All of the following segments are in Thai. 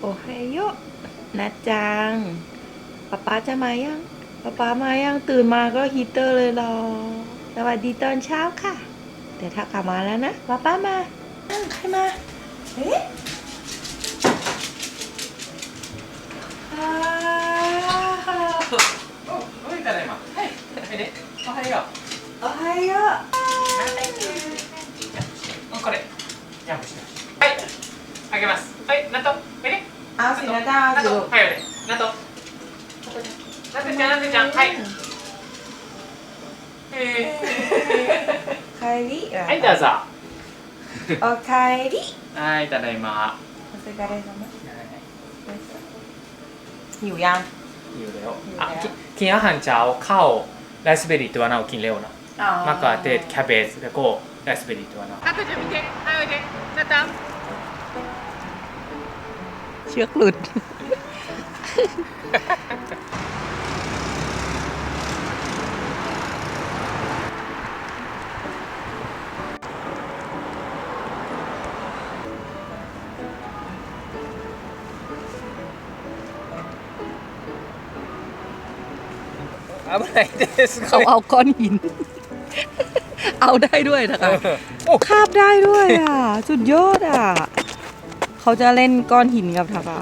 โอไฮโยนะจังป๊าป๊าจะมายังป๊าป๊ามายังตื่นมาก็ฮีตเตอร์เลยเหรอ สวัสดีตอนเช้าค่ะ แต่ถ้ากลับมาแล้วนะป๊าป๊ามาอ้าวใครมาเอ๊ะอ้าว はい、ただいま。はい。はいね。おはよう。 โอไฮโย うんこれ。ジャンプして。はい。 あげます。はい、納豆。はい、ね。う、納。はい、よね。納。はい。はい、どうぞ。お帰り。はい、ただいま。お。やん。ゆだよ。あ、き、きやはんちゃお、かお。ライスベリーとはなお、きんれおな。マカでキャベツでこライスベリーとはな。あとじゃ見て、はい、った。 ชือกหลุด I'm เขาเอาก้อนหิน เอาได้ด้วยนะคะคาบได้ด้วยอะ สุดยอดอะ เขาจะเล่นก้อนหินกับทาบา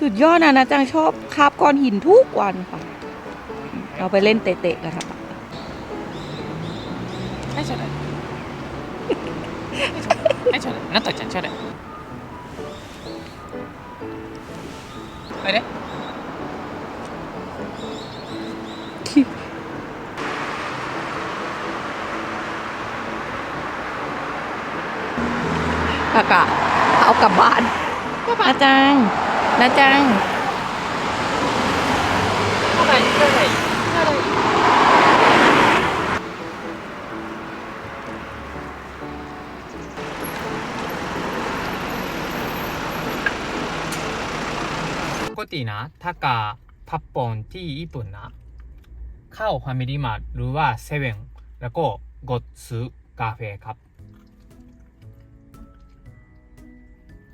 สุดยอดนะนะจังชอบคาบก้อนหินทุกวันค่ะ เราไปเล่นเตะๆกันค่ะไม่ใช่เลยไม่ใช่เลยนั่ต่อฉันใช่เลยไปเลย แล้วก็เอากลับบ้านอาจารย์นะจังอะไรเพื่อะไรเพื่อะไรปกตินะถ้ากาพับปอนที่ญี่ปุ่นนะ เข้าฟามิลี่มาร์หรือว่าเซเว่นแล้วก็กดซื้อกาแฟครับ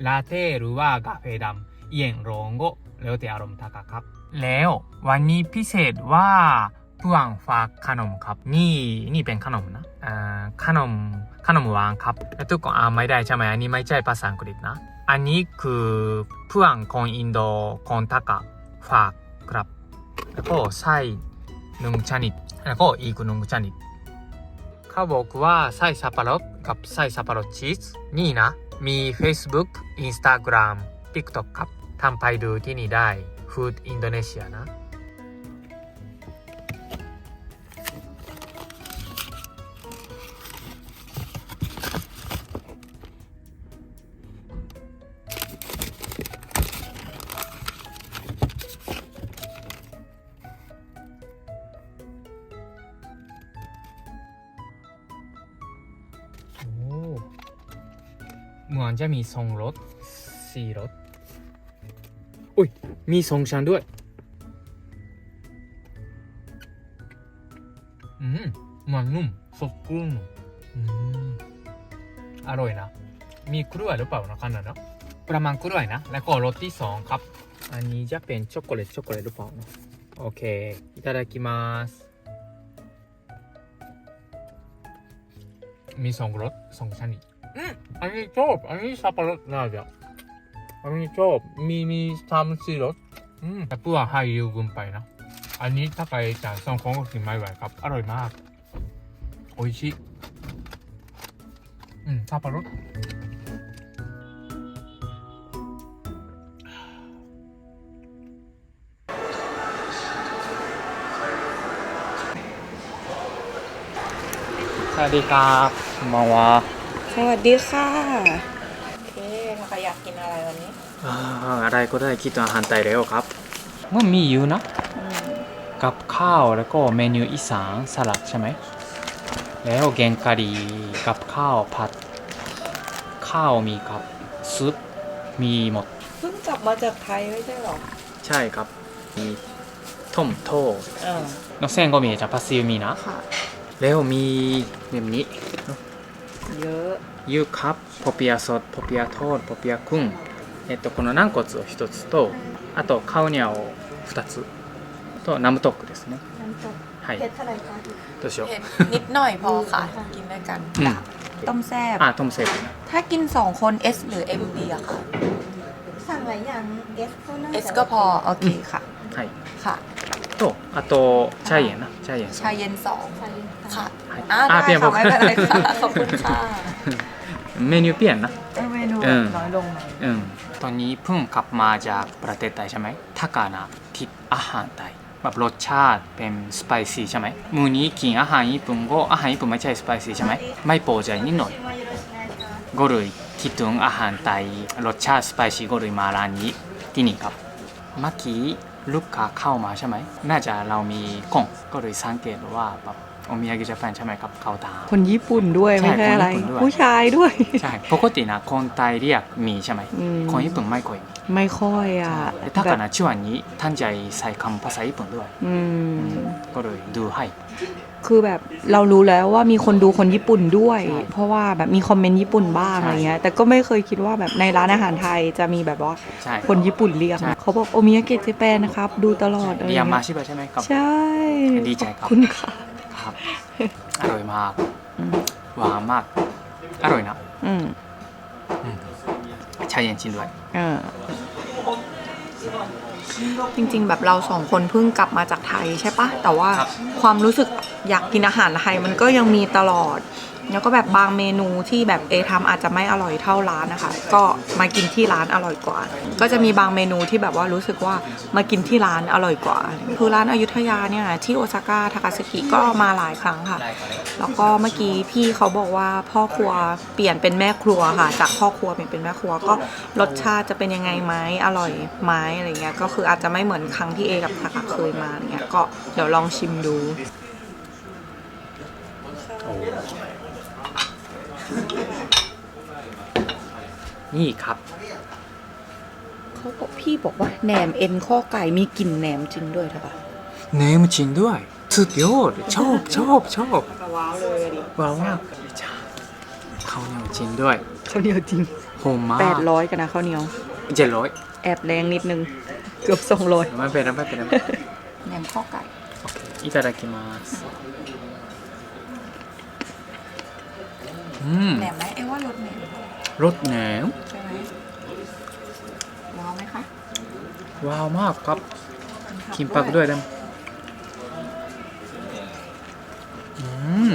ลาเต้หรือว่ากาแฟดำเอียงโรงโกแล้วแต่อารมณ์ทากาครับ แล้ววันนี้พิเศษว่าเพื่อนฝากขนมครับ นี่นี่เป็นขนมนะอ่าขนมขนมหวานครับแล้วทุกคนอ่านไม่ได้ใช่ไหมอันนี้ไม่ใช่ภาษาอังกฤษนะ อันนี้คือเพื่อนคนอินโดคนทากาฝากครับ แล้วก็ไส้หนึ่งชนิดแล้วก็อีกหนึ่งชนิดเขาบอกว่าไส้สับปะรดกับไส้สับปะรดชีสนี่นะ มี Facebook Instagram TikTok ครับทำไปดูที่นี่ได้ Food Indonesia นะ จะมีทรงรถสี่รถ อุ้ย มีทรงชันด้วย อืมมันนุ่มสดกรุ้งอืมอร่อยนะ มีกล้วยหรือเปล่านะคันนั้นนะประมาณกล้วยนะ แล้วก็รสที่สองครับ อันนี้จะเป็นช็อกโกแลตช็อกโกแลตหรือเปล่านะโอเค いただきますมีสองรสสองชนิด อันนี้ชอบอันนี้สับปะรดน่าจะอันนี้ชอบมีมีสามสี่รสอืมแต่เพื่อให้ยืมไปนะ อันนี้ถ้าใครจ่ายสองของก็กินไม่ไหวครับ อร่อยมากโอชิอืมสับปะรดสวัสดีครับมาว่า สวัสดีค่ะเอ๊ะทากาอยากกินอะไรวันนี้ออะไรก็ได้คิดอาหารไทยแล้วครับมันมีอยู่นะ กับข้าวแล้วก็เมนูอีสานสลัดใช่ไหม แล้วแกงกะหรี่กับข้าวผัด ข้าวมีครับซุปมีหมด เพิ่งกลับมาจากไทยไม่ใช่หรอใช่ครับ มีต้มโทเออนกเส้นก็มีจากพัสซิลมีนะ ค่ะ แล้วมีแบบนี้ เยอะ ยูครับポピアสดポピアทอดポピアกุ้งえっとこの軟骨を一つとあとカウニャを二つとナムトックですね น้ำตก はい เผ็ดเท่าไหร่คะ どうしよう เผ็ดนิดหน่อยพอค่ะ กินด้วยกัน うん ต้มแซ่บ あトムセーブ ถ้ากิน 2 คน S หรือ M ดีอะค่ะ สั่งหลายอย่าง S ก็น่า S ก็พอ โอเคค่ะ はい ค่ะ とあとチャイエンなチャイエン ชาเย็นสอง ใช่ ค่ะ はい อ่า あ ได้ ピア ค่ะ 僕 ไม่เป็นไรค่ะ ขอบคุณค่ะ เมนูเปลี่ยนนะ เมนูน้อยลงมอืมตอนนี้เพิ่งกลับมาจากประเทศไทยใช่ไหมทากานะทิศอาหารไทยแบบรสชาติเป็นสไปซี่ใช่ไหมมือนี้กินอาหารญี่ปุ่นก็อาหารญี่ปุ่นไม่ใช่สไปซี่ใช่ไหมไม่พอใจนิดหน่อยก็เลยคิดถึงอาหารไทยรสชาติสไปซี่ก็เลยมาร้านนี้ที่นี่ครับเมื่อกี้ลูกค้าเข้ามาใช่ไหมน่าจะเรามีกล่องก็เลยสังเกตว่าแบบ โอมิยากิจะแฟนใช่ไหมครับเขาตาม คนญี่ปุ่นด้วยใช่ไม่ใช่อะไร คนญี่ปุ่นด้วย ผู้ชายด้วย ใช่ปกตินะคนไทยเรียกมีใช่ไหมคนญี่ปุ่นไม่ค่อยมีไม่ค่อยอะถ้าเกันนะชื่วันนี้ท่านใจใส่คำภาษาญี่ปุ่นด้วยก็เลยดูให้ คือแบบเรารู้แล้วว่ามีคนดูคนญี่ปุ่นด้วยเพราะว่าแบบมีคอมเมนต์ญี่ปุ่นบ้างอะไรเงี้ยแต่ก็ไม่เคยคิดว่าแบบในร้านอาหารไทยจะมีแบบว่าคนญี่ปุ่นเรียกเขาบอกโอมิยากิเจแปนนะครับ ดูตลอดอะไรเรียกมาชิบะใช่ไหมครับ ใช่ดีใจครับคุณค่ะ ครับ อร่อยมากอืมหวานมาก อร่อยนะอืมชาเย็นชินด้วยอ่าจริง ๆ แบบเราสองคนเพิ่งกลับมาจากไทยใช่ปะแต่ว่าครับ ความรู้สึกอยากกินอาหารไทยมันก็ยังมีตลอด แล้วก็แบบบางเมนูที่แบบเอทำอาจจะไม่อร่อยเท่าร้านนะคะ ก็มากินที่ร้านอร่อยกว่า ก็จะมีบางเมนูที่แบบว่ารู้สึกว่ามากินที่ร้านอร่อยกว่า คือร้านอายุธยาเนี่ยที่โอซาก้าทากาซากิก็มาหลายครั้งค่ะ แล้วก็เมื่อกี้พี่เขาบอกว่าพ่อครัวเปลี่ยนเป็นแม่ครัวค่ะ จากพ่อครัวเปลี่ยนเป็นแม่ครัวก็รสชาติจะเป็นยังไงไหมอร่อยไหมอะไรเงี้ยก็คืออาจจะไม่เหมือนครั้งที่เอกับทากะเคยมาเงี้ยก็เดี๋ยวลองชิมดู นี่ครับ เขาบอกพี่บอกว่าแหนมเอ็นข้อไก่มีกลิ่นแหนมจริงด้วยค่ะ เนมชินด้วยสุดยอดชอบชอบชอบ ว้าวเลยดิ ว้าวมากจ้าข้าวเหนียวชินด้วย ข้าวเหนียวจริง หอมมาก แปดร้อยกันนะข้าวเหนียว เจ็ดร้อย แอบแรงนิดนึง เกือบสองร้อย ไม่เป็นไรไม่เป็นไร แหนมข้อไก่ โอเคいただきますอืม แหนมไหมเอ้ว่ารสแหนม รสแหนมใช่ไหมว้าวไหมคะว้าวมากครับกินปักด้วยได้ไหมอืม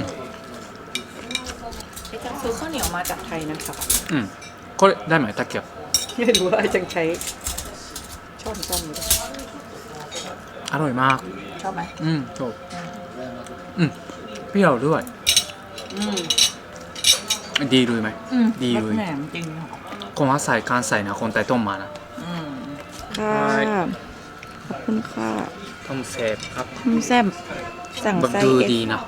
ไอ้จังซื้อข้าวเหนียวมาจากไทยนะครับอืมこれได้ไหมตะเกียบไม่รู้ว่าไอ้จังใช้ช้อนซ่อมหรือเปล่าอร่อยมาก ชอบไหมอืมชอบอืมเปรี้ยวด้วย อืม ดีเลยไหม อืมดีเลย รสแหนมจริงค่ะคนว่าใส่การใส่นะคนไต้ต้มมานะ อืมค่ะขอบคุณค่ะต้มเสพครับคุณแซมสั่งแบบไส้ดูเอ็กดีนะ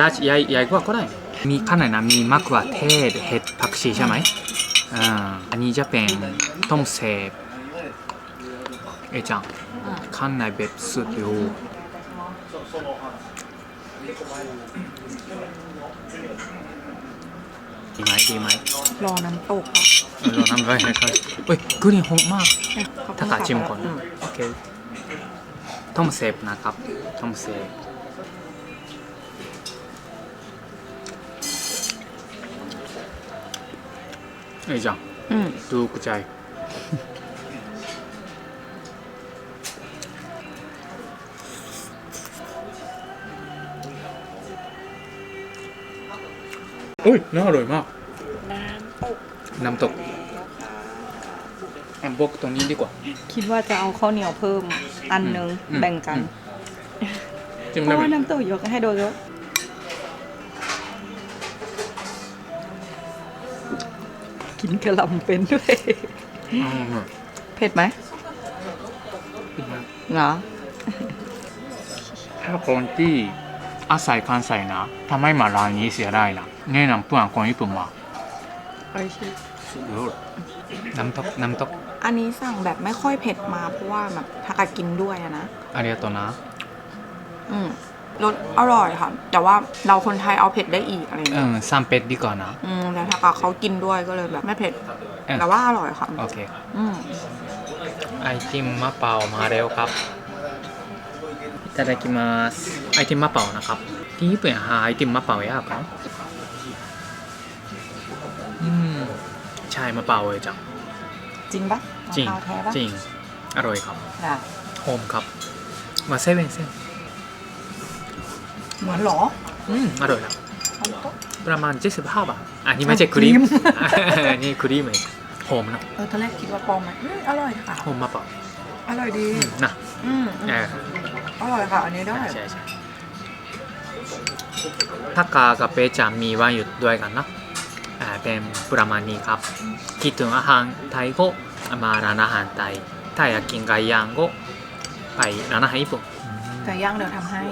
ราชใหญ่ใหญ่กว่าก็ได้ มีข้างในนะมีมะเขือเทศเห็ดผักชีใช่ไหมอ่าอันนี้จะเป็นต้มเสพเอจังอืมข้างในแบบสุดอยู่ ดีไหมดีไหมรอน้ำตกค่ะรอน้ำไรนะครับเฮ้ยกุนี่หอมมาก ขอบคุถ้าขาชิมก่อนโอเคต้องเซฟนะครับต้องเซฟไอ้จังดูกระจาย อุ้ยน่าอร่อยมาก น้ำตกน้ำตก แล้วค่ะอันพวกตรงนี้ดีกว่า คิดว่าจะเอาข้าวเหนียวเพิ่มอันหนึงอืม แบ่งกันอืมจิ้มเพได้ราะไหมว่าน้ำตกยกให้โดยก็กินกระหลำเป็นด้วย อืมเผ็ดไหมเหรอถ้าคนที่ อาศัยการใส่นะทำให้มาร้านนี้เสียได้นะแนะนำเพื่อนคนญี่ปุ่นว่าโอเคสุดยอดน้ำตกน้ำตกอันนี้สั่งแบบไม่ค่อยเผ็ดมาเพราะว่าแบบทากากินด้วยอะนะอาริยาโตนะอืมรสอร่อยค่ะ แต่ว่าเราคนไทยเอาเผ็ดได้อีกอะไรเอเงี้ยเออซามเป็ดดีกว่านะ อืมแต่ทากาเขากินด้วยก็เลยแบบไม่เผ็ดแต่ว่าอร่อยค่ะโอเค อืมไอติมมะเปามาเร็วครับ ただきますไอติมมะเปานะครับที่ญี่ปุ่นหาไอติมมะเปายากเหรออืมใช่มะเปาเลยจัง จริงปะ จริง มะพาวแท้ปะ จริง อร่อยครับ อ่ะ โฮมครับ มาเซเว่นเซน เหมือนเหรอ อืมอร่อยนะ เอาโต๊ะ ประมาณ75บาทอันนี้ไม่ใช่ครีม อันนี้ครีมเองโฮมนะ เออตอนแรกคิดว่าปลอมไหมอืมอร่อยค่ะ โฮมมะเปา อร่อยดี อืมนะ อืม เออ อร่อยค่ะ อันนี้ได้ใช่ใช่ใช่ถ้ากากับเปจะมีวันหยุดด้วยกันนะอ่าเป็นประมาณนี้ครับ คิดถึงอาหารไทยก็มาร้านอาหารไทย ถ้าอยากกินไก่ย่างก็ไปร้านอาหารญี่ปุ่นแต่ย่างเดี๋ยวทำให้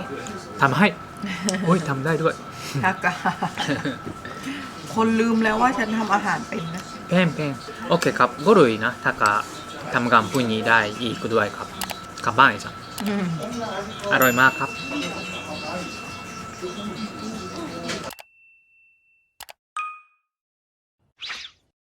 ทำให้โอ้ยทำได้ด้วยทากาคนลืมแล้วว่าฉันทำอาหารเป็นนะแป้งแป้งโอเคครับก็เลยนะถ้ากาทำงานพรุ่งนี้ได้อีกด้วยครับกลับบ้านจ้ะอืม อร่อยมากครับ